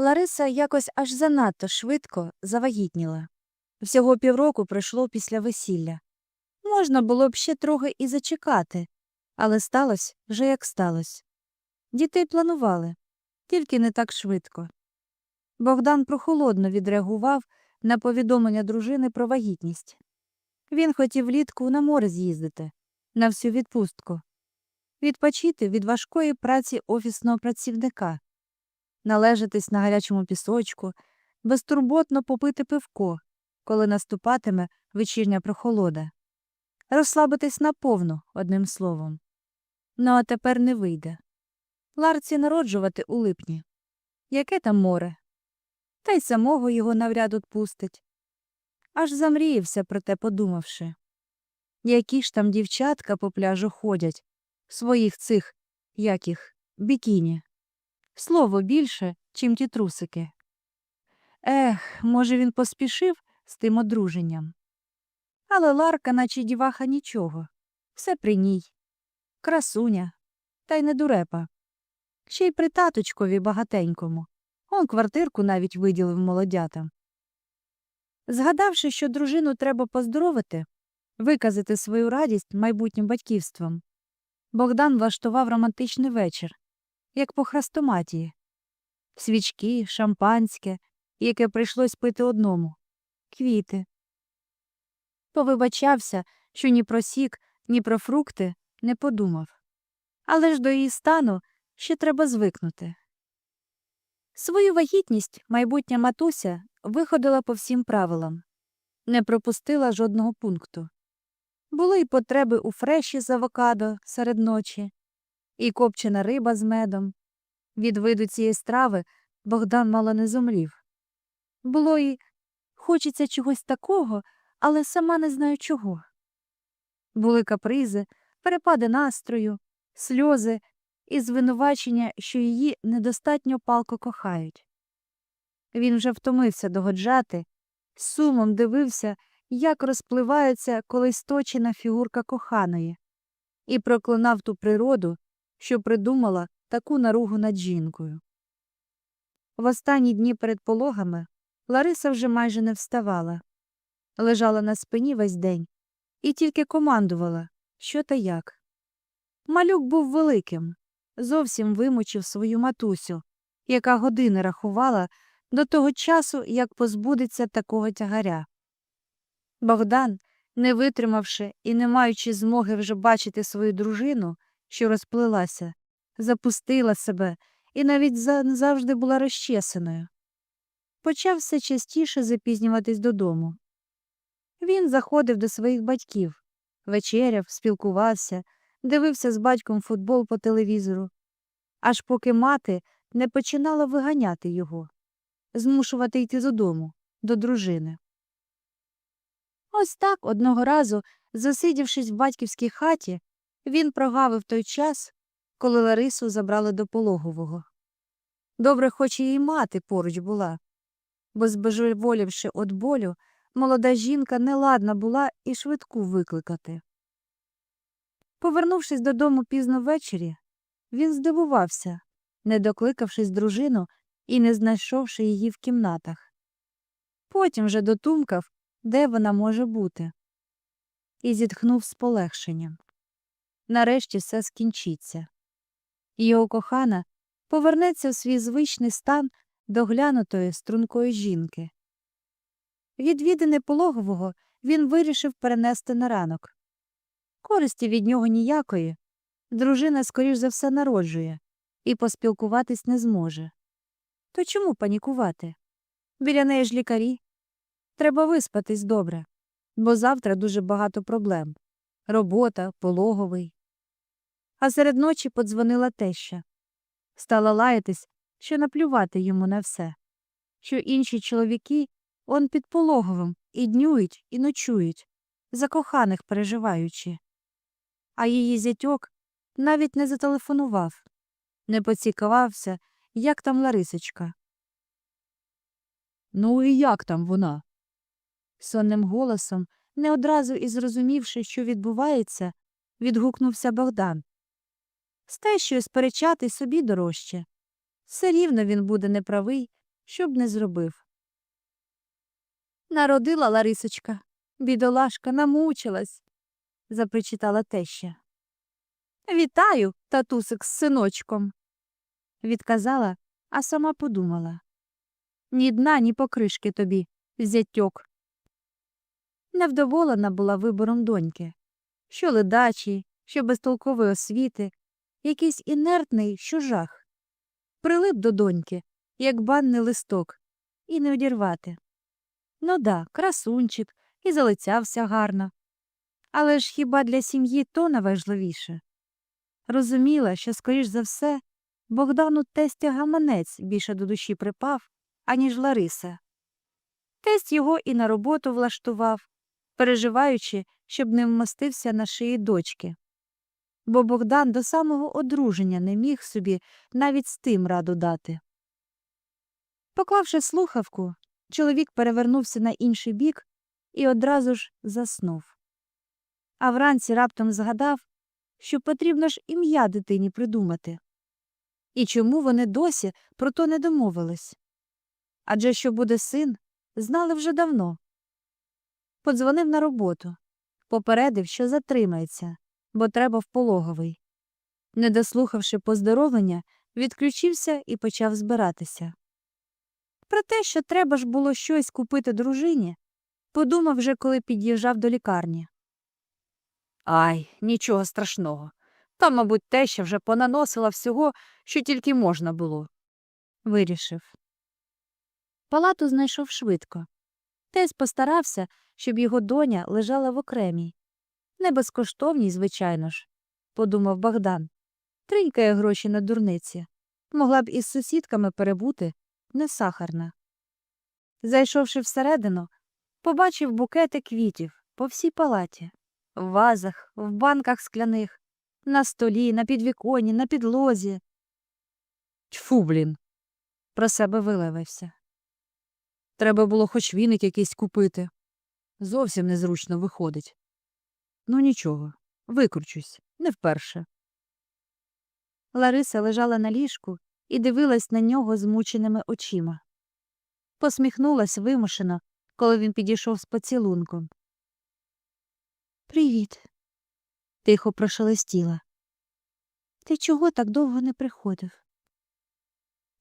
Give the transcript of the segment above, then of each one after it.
Лариса якось аж занадто швидко завагітніла. Всього півроку пройшло після весілля. Можна було б ще трохи і зачекати, але сталося вже як сталося. Дітей планували, тільки не так швидко. Богдан прохолодно відреагував на повідомлення дружини про вагітність. Він хотів влітку на море з'їздити, на всю відпустку, відпочити від важкої праці офісного працівника, належатись на гарячому пісочку, безтурботно попити пивко, коли наступатиме вечірня прохолода, розслабитись наповну, одним словом. Ну а тепер не вийде. Ларці народжувати у липні. Яке там море? Та й самого його навряд отпустить. Аж замріявся про те, подумавши. Які ж там дівчатка по пляжу ходять, своїх цих, як їх, бікіні. Слово більше, чим ті трусики. Ех, може, він поспішив з тим одруженням. Але Ларка, наче діваха, нічого. Все при ній. Красуня, та й не дурепа. Ще й при таточкові багатенькому. Он квартирку навіть виділив молодятам. Згадавши, що дружину треба поздоровити, виказати свою радість майбутнім батьківством, Богдан влаштував романтичний вечір, як по хрестоматії. Свічки, шампанське, яке прийшлось пити одному, квіти. Повибачався, що ні про сік, ні про фрукти не подумав. Але ж до її стану ще треба звикнути. Свою вагітність майбутня матуся виходила по всім правилам, не пропустила жодного пункту. Були й потреби у фреші з авокадо серед ночі, і копчена риба з медом. Від виду цієї страви Богдан мало не зумрів. Було і хочеться чогось такого, але сама не знаю чого. Були капризи, перепади настрою, сльози і звинувачення, що її недостатньо палко кохають. Він вже втомився догоджати, сумом дивився, як розпливається колись точена фігурка коханої, і проклинав ту природу, що придумала таку наругу над жінкою. В останні дні перед пологами Лариса вже майже не вставала, лежала на спині весь день і тільки командувала, що та як. Малюк був великим, зовсім вимучив свою матусю, яка години рахувала до того часу, як позбудеться такого тягаря. Богдан, не витримавши і не маючи змоги вже бачити свою дружину, що розплилася, запустила себе і навіть завжди була розчесаною. Почав все частіше запізнюватись додому. Він заходив до своїх батьків, вечеряв, спілкувався, дивився з батьком футбол по телевізору, аж поки мати не починала виганяти його, змушувати йти додому, до дружини. Ось так одного разу, засидівшись в батьківській хаті, він прогавив той час, коли Ларису забрали до пологового. Добре, хоч її мати поруч була, бо, збожеволівши від болю, молода жінка неладна була і швидку викликати. Повернувшись додому пізно ввечері, він здивувався, не докликавшись дружину і не знайшовши її в кімнатах. Потім вже дотумкав, де вона може бути, і зітхнув з полегшенням. Нарешті все скінчиться. Його кохана повернеться в свій звичний стан доглянутої стрункої жінки. Відвідини пологового він вирішив перенести на ранок. Користі від нього ніякої. Дружина, скоріш за все, народжує і поспілкуватись не зможе. То чому панікувати? Біля неї ж лікарі. Треба виспатись добре, бо завтра дуже багато проблем робота, пологовий. А серед ночі подзвонила теща. Стала лаятись, що наплювати йому на все, що інші чоловіки он під пологовим і днюють, і ночують, за коханих переживаючи. А її зятьок навіть не зателефонував, не поцікавався, як там Ларисочка. Ну і як там вона? Сонним голосом, не одразу і зрозумівши, що відбувається, відгукнувся Богдан. З тещою сперечати собі дорожче. Все рівно він буде неправий, що б не зробив. Народила Ларисочка. Бідолашка намучилась, запричитала теща. Вітаю, татусик з синочком, відказала, а сама подумала. Ні дна, ні покришки тобі, зятьок. Невдоволена була вибором доньки, що ледачий, що безтолкової освіти, якийсь інертний, що жах. Прилип до доньки, як банний листок, і не одірвати. Ну да, красунчик, і залицявся гарно. Але ж хіба для сім'ї то найважливіше? Розуміла, що, скоріш за все, Богдану тестя гаманець більше до душі припав, аніж Лариса. Тесть його і на роботу влаштував, переживаючи, щоб не вмостився на шиї дочки. Бо Богдан до самого одруження не міг собі навіть з тим раду дати. Поклавши слухавку, чоловік перевернувся на інший бік і одразу ж заснув. А вранці раптом згадав, що потрібно ж ім'я дитині придумати. І чому вони досі про то не домовились? Адже що буде син, знали вже давно. Подзвонив на роботу, попередив, що затримається, бо треба в пологовий. Не дослухавши поздоровлення, відключився і почав збиратися. Про те, що треба ж було щось купити дружині, подумав вже, коли під'їжджав до лікарні. Ай, нічого страшного. Там, мабуть, теща вже понаносила всього, що тільки можна було. Вирішив. Палату знайшов швидко. Тесь постарався, щоб його доня лежала в окремій. Не безкоштовній, звичайно ж, подумав Богдан. Тринькає гроші на дурниці. Могла б із сусідками перебути, не сахарна. Зайшовши всередину, побачив букети квітів по всій палаті, в вазах, в банках скляних, на столі, на підвіконі, на підлозі. Тьфу, блін. Про себе вилевився. Треба було хоч віник якийсь купити. Зовсім незручно виходить. Ну нічого, викручусь, не вперше. Лариса лежала на ліжку і дивилась на нього змученими очима. Посміхнулась вимушено, коли він підійшов з поцілунком. Привіт, тихо прошелестіла. Ти чого так довго не приходив?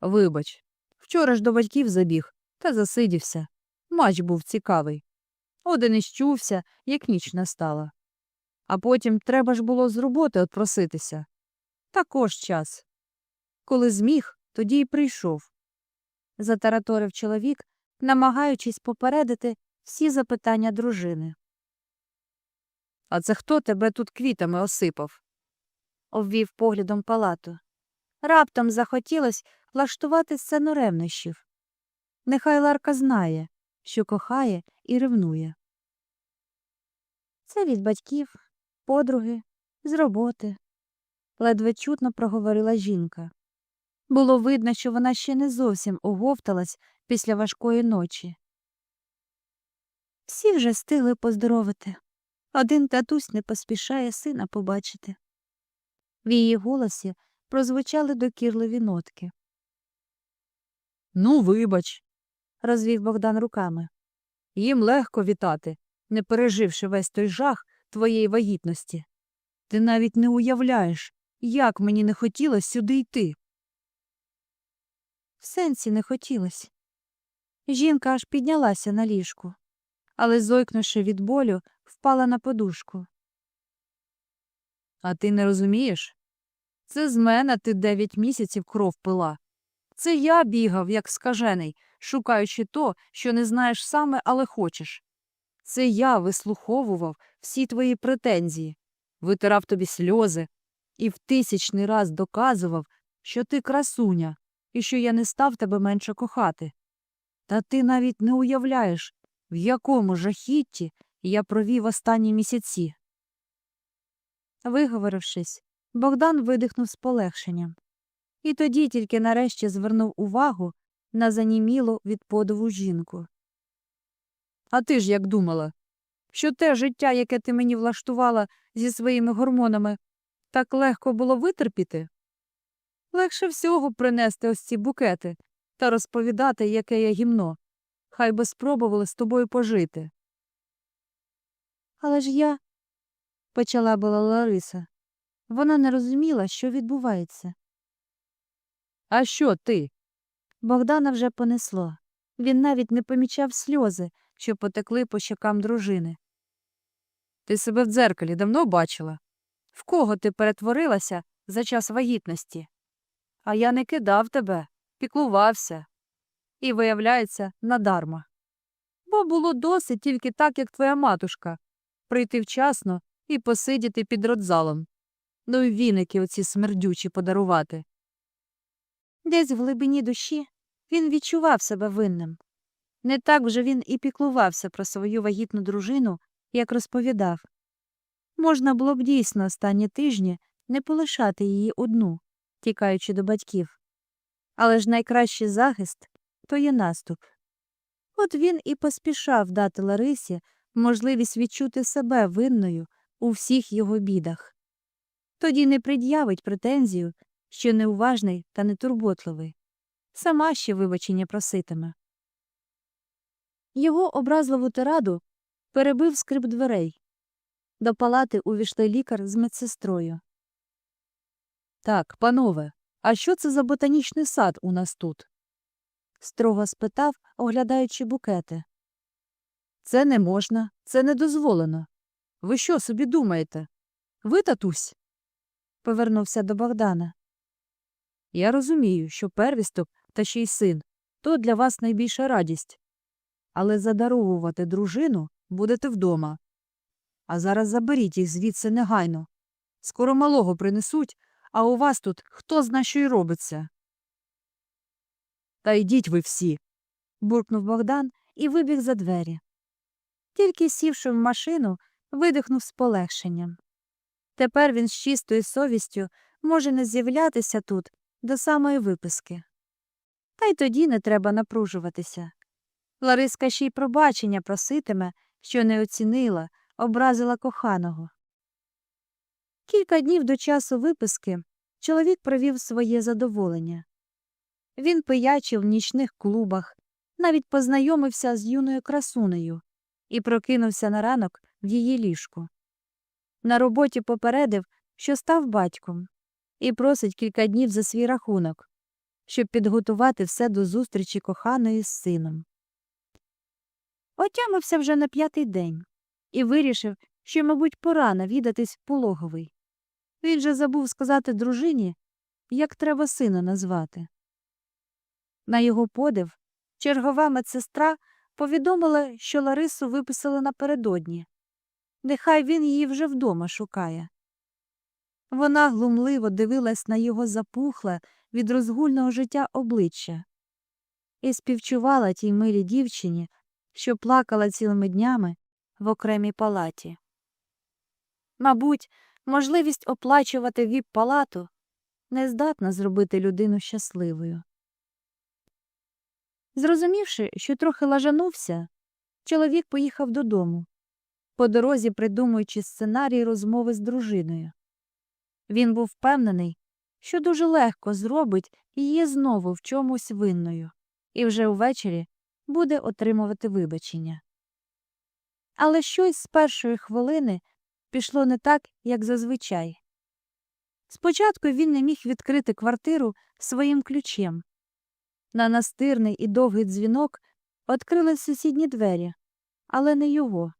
Вибач, вчора ж до батьків забіг та засидівся. Матч був цікавий. Один іщувся, як ніч настала. А потім треба ж було з роботи отпроситися. Також час. Коли зміг, тоді й прийшов. Затараторив чоловік, намагаючись попередити всі запитання дружини. А це хто тебе тут квітами осипав? обвів поглядом палату. Раптом захотілось влаштувати сцену ревнощів. Нехай Ларка знає, що кохає і ревнує. Це від батьків, подруги, з роботи, ледве чутно проговорила жінка. Було видно, що вона ще не зовсім оговталась після важкої ночі. Всі вже стигли поздоровити. Один татусь не поспішає сина побачити. В її голосі прозвучали докірливі нотки. Ну, вибач, розвів Богдан руками. Їм легко вітати, не переживши весь той жах твоєї вагітності. Ти навіть не уявляєш, як мені не хотілося сюди йти. В сенсі не хотілось. Жінка аж піднялася на ліжку, але, зойкнувши від болю, впала на подушку. А ти не розумієш? Це з мене ти дев'ять місяців кров пила. Це я бігав, як скажений, шукаючи то, що не знаєш саме, але хочеш. Це я вислуховував всі твої претензії, витирав тобі сльози і в тисячний раз доказував, що ти красуня і що я не став тебе менше кохати. Та ти навіть не уявляєш, в якому жахітті я провів останні місяці. Виговорившись, Богдан видихнув з полегшенням. І тоді тільки нарешті звернув увагу на занімілу від подиву жінку. А ти ж як думала, що те життя, яке ти мені влаштувала зі своїми гормонами, так легко було витерпіти? Легше всього принести ось ці букети, та розповідати, яке я гімно. Хай би спробували з тобою пожити. Але ж я, почала була Лариса. Вона не розуміла, що відбувається. А що ти? Богдана вже понесло. Він навіть не помічав сльози, що потекли по щокам дружини. Ти себе в дзеркалі давно бачила? В кого ти перетворилася за час вагітності? А я не кидав тебе, піклувався. І, виявляється, надарма. Бо було досить тільки так, як твоя матушка прийти вчасно і посидіти під родзалом. Ну й віники оці смердючі подарувати. Десь в глибині душі він відчував себе винним. Не так вже він і піклувався про свою вагітну дружину, як розповідав. Можна було б дійсно останні тижні не полишати її одну, тікаючи до батьків. Але ж найкращий захист то є наступ. От він і поспішав дати Ларисі можливість відчути себе винною у всіх його бідах. Тоді не пред'явить претензію, що неуважний та нетурботливий. Сама ще вибачення проситиме. Його образливу тираду перебив скрип дверей. До палати увійшли лікар з медсестрою. Так, панове, а що це за ботанічний сад у нас тут? строго спитав, оглядаючи букети. Це не можна, це не дозволено. Ви що собі думаєте? Ви, татусь? повернувся до Богдана. Я розумію, що первісток та ще й син то для вас найбільша радість. Але задаровувати дружину будете вдома. А зараз заберіть їх звідси негайно. Скоро малого принесуть, а у вас тут хто зна, що й робиться. Та йдіть ви всі. буркнув Богдан і вибіг за двері. Тільки сівши в машину, видихнув з полегшенням. Тепер він з чистою совістю може не з'являтися тут до самої виписки. Та й тоді не треба напружуватися. Лариска ще й пробачення проситиме, що не оцінила, образила коханого. Кілька днів до часу виписки чоловік провів своє задоволення. Він пиячив в нічних клубах, навіть познайомився з юною красунею і прокинувся на ранок в її ліжку. На роботі попередив, що став батьком, і просить кілька днів за свій рахунок, щоб підготувати все до зустрічі коханої з сином. Отямився вже на п'ятий день і вирішив, що, мабуть, пора навідатись пологовий. Він же забув сказати дружині, як треба сина назвати. На його подив, чергова медсестра повідомила, що Ларису виписали напередодні. Нехай він її вже вдома шукає. Вона глумливо дивилась на його запухле від розгульного життя обличчя і співчувала тій милій дівчині, що плакала цілими днями в окремій палаті. Мабуть, можливість оплачувати віп палату не здатна зробити людину щасливою. Зрозумівши, що трохи лажанувся, чоловік поїхав додому, по дорозі придумуючи сценарій розмови з дружиною. Він був впевнений, що дуже легко зробить її знову в чомусь винною, і вже увечері буде отримувати вибачення. Але щось з першої хвилини пішло не так, як зазвичай. Спочатку він не міг відкрити квартиру своїм ключем. На настирний і довгий дзвінок відкрили сусідні двері, але не його.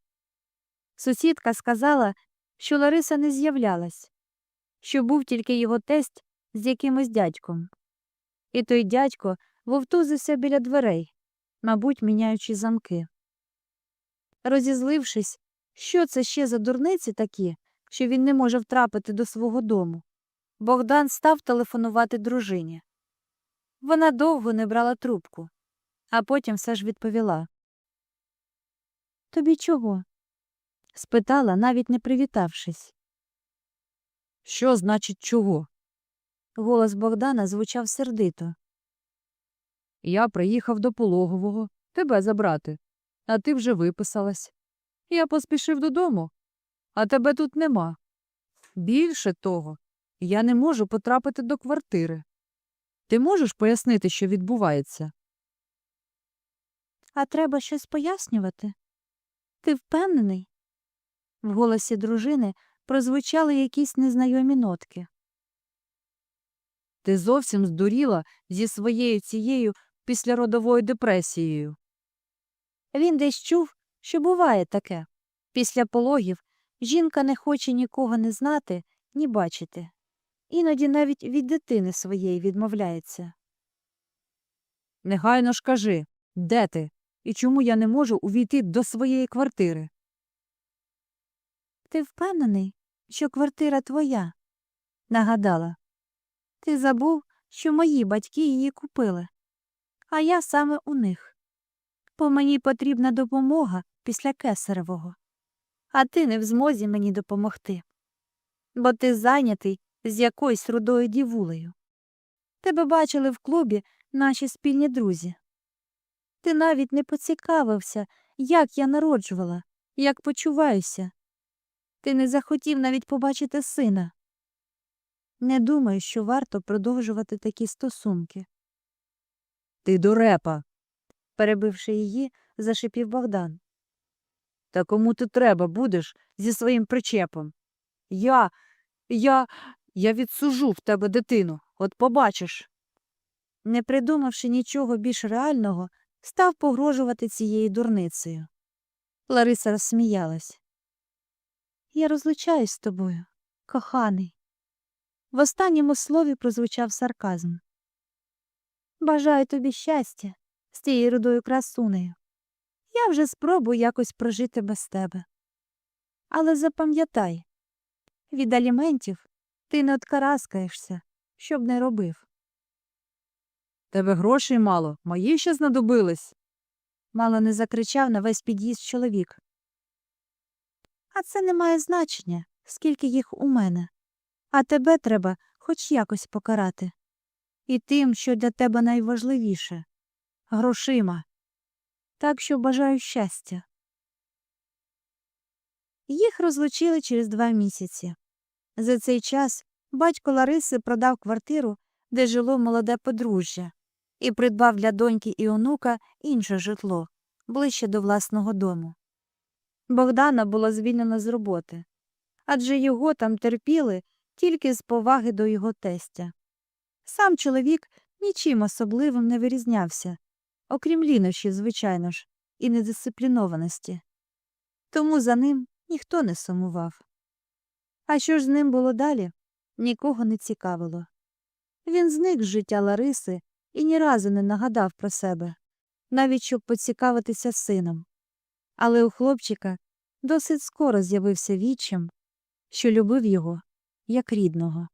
Сусідка сказала, що Лариса не з'являлась, що був тільки його тесть з якимось дядьком. І той дядько вовтузився біля дверей, мабуть, міняючи замки. Розізлившись, що це ще за дурниці такі, що він не може втрапити до свого дому, Богдан став телефонувати дружині. Вона довго не брала трубку, а потім все ж відповіла. Тобі чого? спитала, навіть не привітавшись. Що значить чого? Голос Богдана звучав сердито. Я приїхав до пологового тебе забрати, а ти вже виписалась. Я поспішив додому, а тебе тут нема. Більше того, я не можу потрапити до квартири. Ти можеш пояснити, що відбувається? А треба щось пояснювати? Ти впевнений? В голосі дружини прозвучали якісь незнайомі нотки. Ти зовсім здуріла зі своєю цією післяродовою депресією. Він десь чув, що буває таке. Після пологів жінка не хоче нікого не знати, ні бачити. Іноді навіть від дитини своєї відмовляється. Негайно ж кажи, де ти? І чому я не можу увійти до своєї квартири? Ти впевнений, що квартира твоя? Нагадала. Ти забув, що мої батьки її купили, а я саме у них. Бо мені потрібна допомога після кесаревого, а ти не в змозі мені допомогти. Бо ти зайнятий з якоюсь рудою дівулею. Тебе бачили в клубі наші спільні друзі. Ти навіть не поцікавився, як я народжувала, як почуваюся. Ти не захотів навіть побачити сина. Не думаю, що варто продовжувати такі стосунки, Ти дурепа. перебивши її, зашипів Богдан. Та кому ти треба будеш зі своїм причепом? Я, я, я відсужу в тебе дитину, от побачиш. Не придумавши нічого більш реального, став погрожувати цією дурницею. Лариса розсміялась. Я розлучаюсь з тобою, коханий. В останньому слові прозвучав сарказм. Бажаю тобі щастя з тією рудою красунею. Я вже спробую якось прожити без тебе. Але запам'ятай, від аліментів ти не откараскаєшся, щоб не робив. Тебе грошей мало, мої ще знадобились. мало не закричав на весь під'їзд чоловік. А це не має значення, скільки їх у мене. А тебе треба хоч якось покарати. І тим, що для тебе найважливіше грошима. Так що бажаю щастя. Їх розлучили через два місяці. За цей час батько Лариси продав квартиру, де жило молоде подружжя, і придбав для доньки і онука інше житло ближче до власного дому. Богдана було звільнено з роботи, адже його там терпіли тільки з поваги до його тестя. Сам чоловік нічим особливим не вирізнявся, окрім лінощів, звичайно ж, і недисциплінованості. Тому за ним ніхто не сумував. А що ж з ним було далі, нікого не цікавило. Він зник з життя Лариси і ні разу не нагадав про себе, навіть щоб поцікавитися сином. Але у хлопчика досить скоро з'явився вічим, що любив його як рідного.